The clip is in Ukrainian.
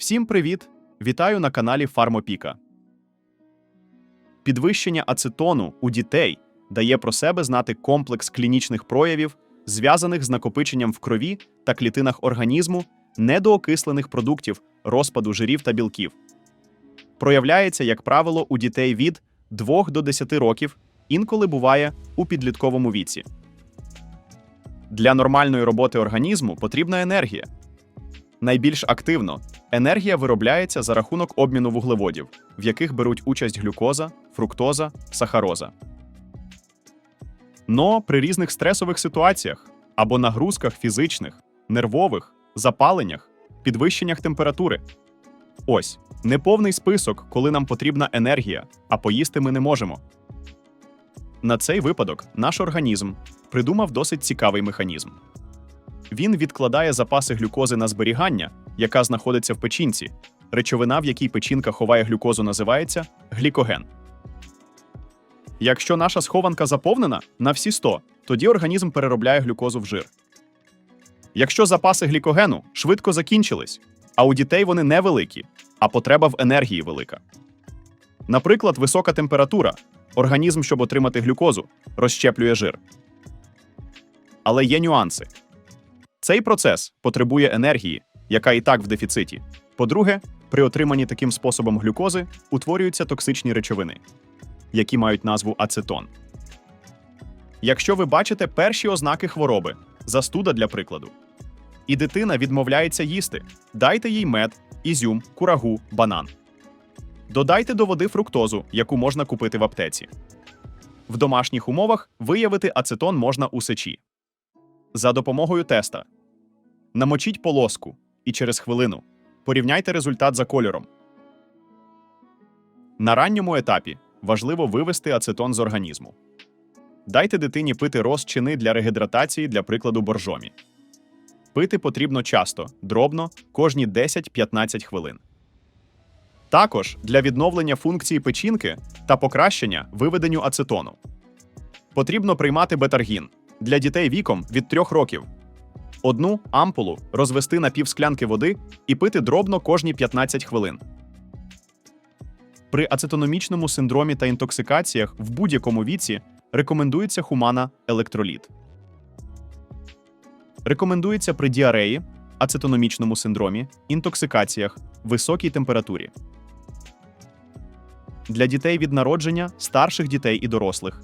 Всім привіт! Вітаю на каналі Фармопіка. Підвищення ацетону у дітей дає про себе знати комплекс клінічних проявів, зв'язаних з накопиченням в крові та клітинах організму недоокислених продуктів, розпаду жирів та білків. Проявляється, як правило, у дітей від 2 до 10 років, інколи буває у підлітковому віці. Для нормальної роботи організму потрібна енергія. Найбільш активно енергія виробляється за рахунок обміну вуглеводів, в яких беруть участь глюкоза, фруктоза, сахароза. Но при різних стресових ситуаціях або нагрузках фізичних, нервових, запаленнях, підвищеннях температури. Ось неповний список, коли нам потрібна енергія, а поїсти ми не можемо. На цей випадок наш організм придумав досить цікавий механізм. Він відкладає запаси глюкози на зберігання, яка знаходиться в печінці. Речовина, в якій печінка ховає глюкозу, називається глікоген. Якщо наша схованка заповнена на всі 100, тоді організм переробляє глюкозу в жир. Якщо запаси глікогену швидко закінчились, а у дітей вони невеликі, а потреба в енергії велика. Наприклад, висока температура. Організм, щоб отримати глюкозу, розщеплює жир. Але є нюанси. Цей процес потребує енергії, яка і так в дефіциті. По-друге, при отриманні таким способом глюкози утворюються токсичні речовини, які мають назву ацетон. Якщо ви бачите перші ознаки хвороби, застуда для прикладу, і дитина відмовляється їсти, дайте їй мед, ізюм, курагу, банан. Додайте до води фруктозу, яку можна купити в аптеці. В домашніх умовах виявити ацетон можна у сечі. За допомогою теста. Намочіть полоску і через хвилину порівняйте результат за кольором. На ранньому етапі важливо вивести ацетон з організму. Дайте дитині пити розчини для регідратації, для прикладу боржомі. Пити потрібно часто, дробно, кожні 10-15 хвилин. Також для відновлення функції печінки та покращення виведенню ацетону. Потрібно приймати бетаргін для дітей віком від 3 років. Одну ампулу розвести на півсклянки води і пити дробно кожні 15 хвилин. При ацетономічному синдромі та інтоксикаціях в будь-якому віці рекомендується хумана електроліт. Рекомендується при діареї, ацетономічному синдромі, інтоксикаціях, високій температурі. Для дітей від народження, старших дітей і дорослих